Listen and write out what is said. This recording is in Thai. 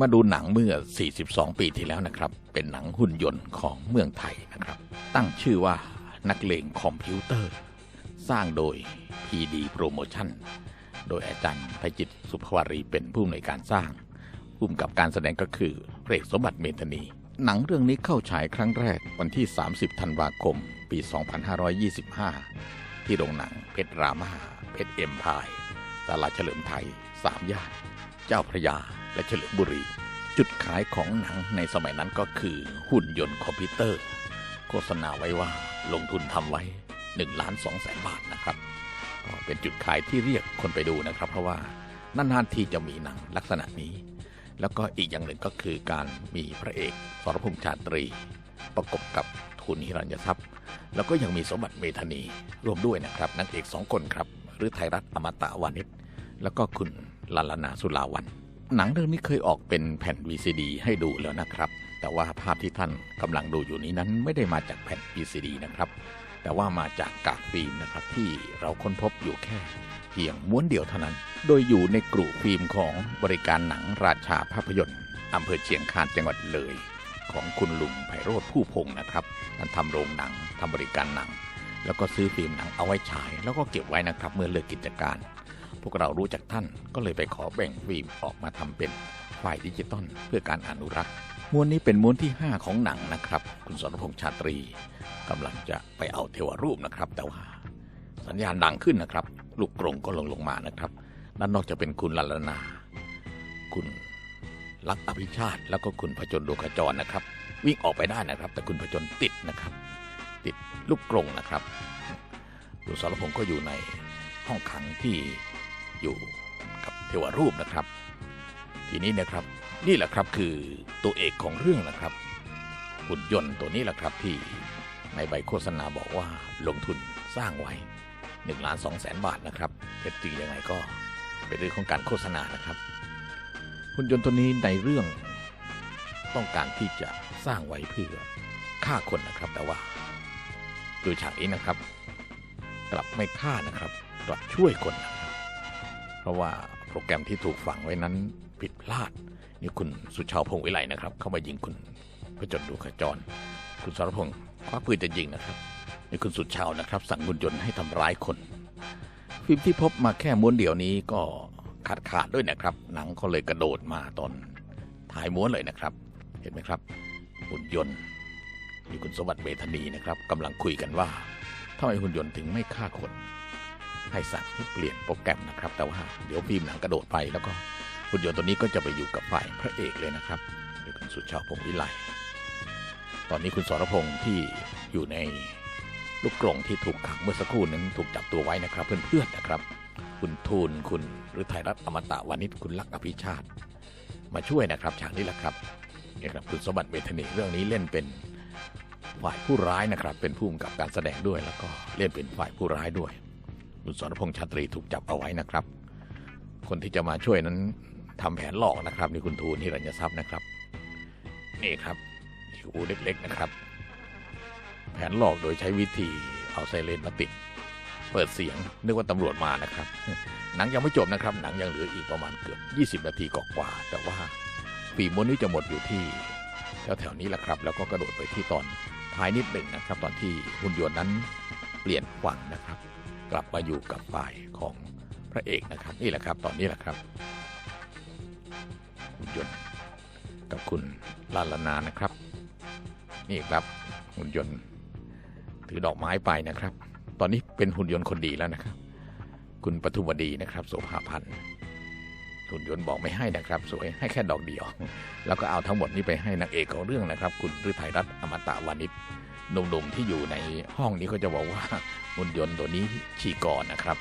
มาดูหนังเมื่อ 42 ปีที่แล้วนะครับ เป็นหนังหุ่นยนต์ของเมืองไทยนะครับ ตั้งชื่อว่านักเลงคอมพิวเตอร์ สร้างโดย PD Promotion โดยอาจารย์ไพจิตสุภวารีเป็นผู้อำนวยการสร้างผู้กำกับการแสดงก็คือเรกสมบัติเมธนี หนังเรื่องนี้เข้าฉายครั้งแรกวันที่ 30 ธันวาคม ปี 2525 ที่โรงหนังเพชรรามาเพชรเอ็มพายตลาดเฉลิมไทยสามย่านเจ้าพระยา และเฉลิมบุรี จุดขายของหนังในสมัยนั้นก็คือหุ่นยนต์คอมพิวเตอร์ โฆษณาไว้ว่าลงทุนทำไว้1ล้าน2แสนบาทนะครับก็เป็นจุดขายที่เรียกคนไปดูนะครับ เพราะว่านานๆทีจะมีหนังลักษณะนี้ แล้วก็อีกอย่างหนึ่งก็คือการมีพระเอกสรพงษ์ชาตรี ประกบกับทุนฮิรัญยทรัพย์ แล้วก็ยังมีสมบัติเมธานีร่วมด้วยนะครับนางเอกสองคนครับหรือไทยรัฐอมตะวานิชแล้วก็คุณลลนาสุลาวัน หนังเรื่องนี้เคยออกเป็นแผ่น VCD ให้ดูแล้วนะครับ แต่ว่าภาพที่ท่านกำลังดูอยู่นี้นั้นไม่ได้มาจากแผ่น VCD นะครับ แต่ว่ามาจากกากฟิล์มนะครับที่เราค้นพบอยู่แค่เพียงม้วนเดียวเท่านั้น โดยอยู่ในกลุ่มฟิล์มของบริการหนังราชาภาพยนตร์อำเภอเชียงคานจังหวัดเลย ของคุณลุงไพโรธผู้พงศ์นะครับท่านทำโรงหนังทำบริการหนัง แล้วก็ซื้อฟิล์มหนังเอาไว้ฉาย แล้วก็เก็บไว้นะครับเมื่อเลิกกิจการ พวกเรารู้จักท่านก็เลยไปขอแบ่งฟิล์มออกมาทำเป็นไฟล์ดิจิตอลเพื่อการอนุรักษ์ม้วนนี้เป็นม้วนที่ 5 ของหนังนะครับ คุณสรพงษ์ชาตรีกำลังจะไปเอาเทวรูปนะครับ แต่ว่าสัญญาณดังขึ้นนะครับ ลูกกรงก็ลงลงมานะครับด้านนอกจะเป็นคุณลัลนา คุณลักษณ์อภิชาติ แล้วก็คุณพจนดวงขจรนะครับ วิ่งออกไปได้นะครับ แต่คุณพจนติดนะครับ ติดลูกกรงนะครับคุณสรพงษ์ก็อยู่ในห้องขังที่ อยู่กับเทวรูปนะครับ ทีนี้นะครับนี่แหละครับคือตัวเอกของเรื่องนะครับ หุ่นยนต์ตัวนี้แหละครับที่ในใบโฆษณาบอกว่าลงทุนสร้างไว้1ล้าน2แสนบาทนะครับเท็จจริงยังไงก็เป็นเรื่องของการโฆษณานะครับ หุ่นยนต์ตัวนี้ในเรื่องต้องการที่จะสร้างไว้เพื่อฆ่าคนนะครับ แต่ว่าโดยฉากนี้นะครับ กลับไม่ฆ่านะครับกลับช่วยคนนะครับ เพราะว่าโปรแกรมที่ถูกฝังไว้นั้นผิดพลาด นี่คุณสุชาวพงษ์วิไลนะครับ เข้ามายิงคุณพระจนดูขจร คุณสรพงษ์คว้าปืนจะยิงนะครับนี่คุณสุชาวนะครับ สั่งหุ่นยนต์ให้ทำร้ายคน ฟิล์มที่พบมาแค่ม้วนเดียวนี้ก็ขาดขาดด้วยนะครับ หนังเขาเลยกระโดดมาตอนท้ายม้วนเลยนะครับ เห็นไหมครับหุ่นยนต์มีคุณสมบัติเมธานีนะครับกำลังคุยกันว่าทำไมหุ่นยนต์ถึงไม่ฆ่าคน ให้สั่งให้เปลี่ยนโปรแกรมนะครับ แต่ว่าเดี๋ยวฟิล์มหนังกระโดดไปแล้วก็หุ่นยนต์ตัวนี้ก็จะไปอยู่กับฝ่ายพระเอกเลยนะครับโดยคุณสุชาวพงษ์วิไลตอนนี้คุณสรพงษ์ที่อยู่ในลูกกรงที่ถูกขังเมื่อสักครู่นั้นถูกจับตัวไว้นะครับ เพื่อนๆนะครับ คุณทูลคุณหรือไทยรัฐอมตะวานิชคุณลักษณ์อภิชาติ มาช่วยนะครับฉากนี้แหละครับเนี่ยครับคุณสมบัติเมธนีเรื่องนี้เล่นเป็นฝ่ายผู้ร้ายนะครับ เป็นผู้กำกับการแสดงด้วยแล้วก็เล่นเป็นฝ่ายผู้ร้ายด้วย คุณสรพงษ์ชาตรีถูกจับเอาไว้นะครับ คนที่จะมาช่วยนั้นทำแผนหลอกนะครับนี่คุณทูลนิรัญญทรัพย์นะครับ นี่ครับคิวเล็กๆนะครับ แผนหลอกโดยใช้วิธีเอาไซเรนมาติดเปิดเสียงนึกว่าตำรวจมานะครับ หนังยังไม่จบนะครับ หนังยังเหลืออีกประมาณเกือบ 20 นาทีกว่าแต่ว่าปีม้วนนี้จะหมดอยู่ที่แถวๆนี้แหละครับ แล้วก็กระโดดไปที่ตอนท้ายนิดหนึ่งนะครับ ตอนที่หุ่นยนต์นั้นเปลี่ยนฝั่งนะครับ กลับมาอยู่กับฝ่ายของพระเอกนะครับนี่แหละครับตอนนี้แหละครับหุ่นยนต์กับคุณลาลนานะครับ นี่ครับหุ่นยนต์ถือดอกไม้ไปนะครับ ตอนนี้เป็นหุ่นยนต์คนดีแล้วนะครับ คุณปทุมวดีนะครับโสภาพันธ์หุ่นยนต์บอกไม่ให้นะครับ สวยให้แค่ดอกเดียว แล้วก็เอาทั้งหมดนี้ไปให้นางเอกของเรื่องนะครับ คุณฤทัยรัตน์อมตะวานิช หนุ่มๆที่อยู่ในห้องนี้ก็จะบอกว่าหุ่นยนต์ตัวนี้ฉี่ก่อนนะครับ